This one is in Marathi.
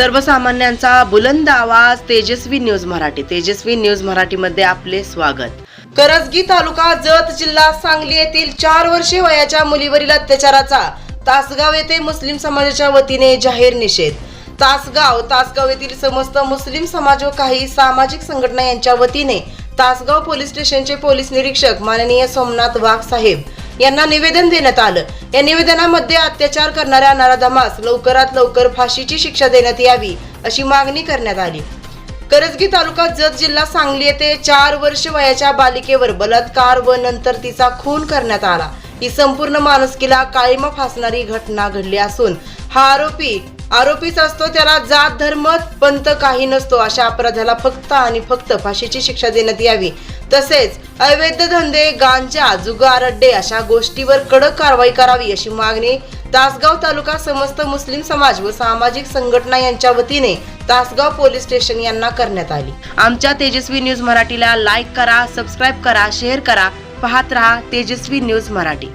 सर्वसामान्यांचा बुलंद आवाज तेजस्वी न्यूज मराठी. तेजस्वी न्यूज मराठीमध्ये आपले स्वागत. करजगी तालुका जत जिल्हा सांगली येथील चार वर्षे वयाच्या मुलीवरील अत्याचाराचा तासगाव येथे मुस्लिम समाजाच्या वतीने जाहीर निषेध. तासगाव तासगाव येथील समस्त मुस्लिम समाज व काही सामाजिक संघटना यांच्या वतीने तासगाव पोलीस स्टेशनचे पोलीस निरीक्षक माननीय सोमनाथ वाघ साहेब यांना निवेदन देण्यात आलं. या निवेदनामध्ये अत्याचार करणाऱ्या नराधमास लवकरात लवकर फाशीची शिक्षा देण्यात यावी अशी मागणी करण्यात आली. करजगी तालुका जत जिल्हा सांगली येथे चार वर्ष वयाच्या बालिकेवर बलात्कार व नंतर तिचा खून करण्यात आला. ही संपूर्ण माणुसकीला काळीमा फासणारी घटना घडली असून हा आरोपी आरोपीच असतो त्याला जात धर्म पंत काही नसतो. अशा अपराधाला फक्त आणि फक्त फाशीची शिक्षा देण्यात यावी. तसेच अवैध धंदे गांजा जुगार अड्डे अशा गोष्टीवर कडक कारवाई करावी अशी मागणी तासगाव तालुका समस्त मुस्लिम समाज व सामाजिक संघटना यांच्या वतीने तासगाव पोलीस स्टेशन यांना करण्यात आली. आमच्या तेजस्वी न्यूज मराठीला लाईक करा सबस्क्राईब करा शेअर करा. पाहत रहा तेजस्वी न्यूज मराठी.